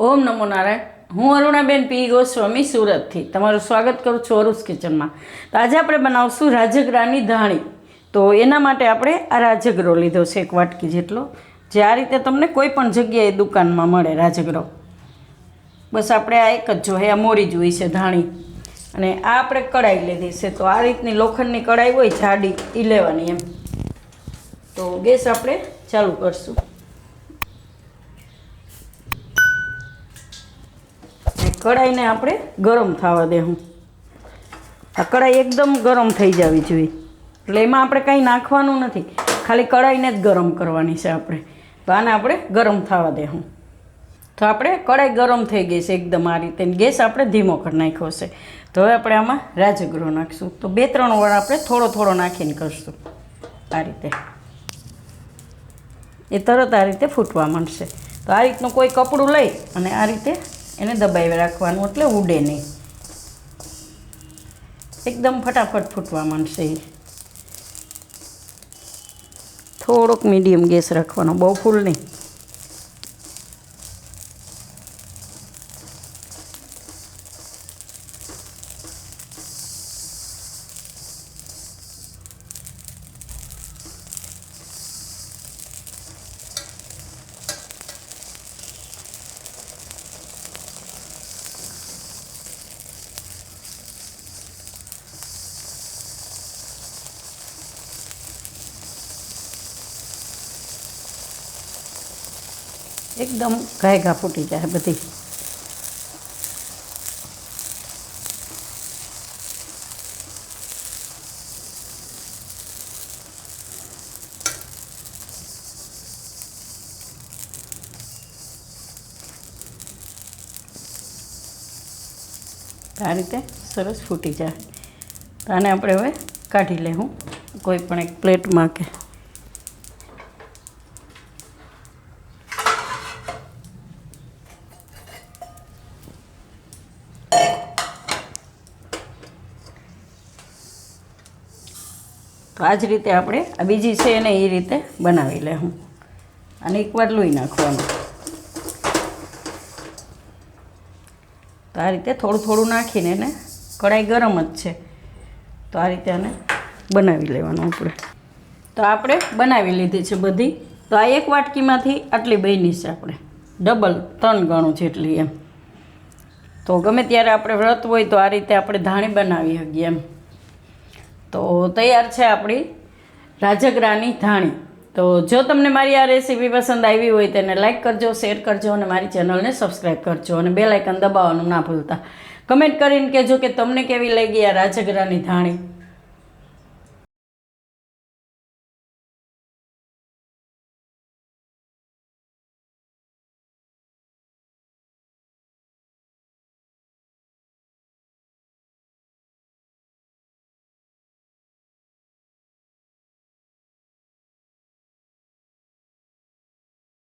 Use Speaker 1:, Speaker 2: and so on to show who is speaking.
Speaker 1: ઓમ નમો નારાયણ. હું અરુણાબેન પી. ગોસ્વામી સુરતથી. તમારું સ્વાગત કરું છું અરુસ કિચનમાં. તો આજે આપણે બનાવશું રાજગરાની ધાણી. તો એના માટે આપણે આ રાજગરો લીધો છે, એક વાટકી જેટલો. જે આ રીતે તમને કોઈ પણ જગ્યાએ દુકાનમાં મળે રાજગરો. બસ આપણે આ એક જ જોઈએ આ મોરી જોઈ છે ધાણી. અને આ આપણે કઢાઈ લીધી છે. તો આ રીતની લોખંડની કઢાઈ હોય, જાડી એ લેવાની એમ. તો ગેસ આપણે ચાલુ કરશું. કઢાઈને આપણે ગરમ થવા દેવું આ કઢાઈ એકદમ ગરમ થઈ જવી જોઈએ. એટલે એમાં આપણે કંઈ નાખવાનું નથી. ખાલી કઢાઈને જ ગરમ કરવાની છે આપણે. તો આને આપણે ગરમ થવા દેવું તો આપણે કઢાઈ ગરમ થઈ ગઈ છે એકદમ આ રીતે. ગેસ આપણે ધીમો કરી નાખ્યો છે. તો હવે આપણે આમાં રાજગરો નાખીશું. તો બે ત્રણ વાર આપણે થોડો થોડો નાખીને કરશું. આ રીતે. એ તરત આ રીતે ફૂટવા માંડશે. તો આ રીતનું કોઈ કપડું લઈ અને આ રીતે એને દબાવી રાખવાનું એટલે ઉડે નહીં. એકદમ ફટાફટ ફૂટવા માંડશે થોડોક મીડિયમ ગેસ રાખવાનો, બહુ ફૂલ નહીં. એકદમ ઘા ફૂટી જાય બધી. આ રીતે સરસ ફૂટી જાય. તો આને આપણે હવે કાઢી લેવું. કોઈ પણ એક પ્લેટમાં કે તો આ જ રીતે આપણે આ બીજી છે એને એ રીતે બનાવી લે હું અને એકવાર લોહી નાખવાનું. તો આ રીતે થોડું થોડું નાખીને એને કઢાઈ ગરમ જ છે. તો આ રીતે આને બનાવી લેવાનું આપણે. તો આપણે બનાવી લીધી છે બધી. તો આ એક વાટકીમાંથી આટલી બની છે આપણે. ડબલ ત્રણ ગણું જેટલી એમ. તો ગમે ત્યારે આપણે વ્રત હોય તો આ રીતે આપણે ધાણી બનાવી શકીએ એમ. તો તૈયાર છે આપણી રાજગરાની ધાણી. તો જો તમને મારી આ રેસીપી પસંદ આવી હોય તેને લાઇક કરજો શેર કરજો અને મારી ચેનલને સબસ્ક્રાઈબ કરજો અને બે લાઇકન દબાવવાનું ના ભૂલતા. કમેન્ટ કરીને કહેજો કે તમને કેવી લાગી આ રાજગરાની ધાણી?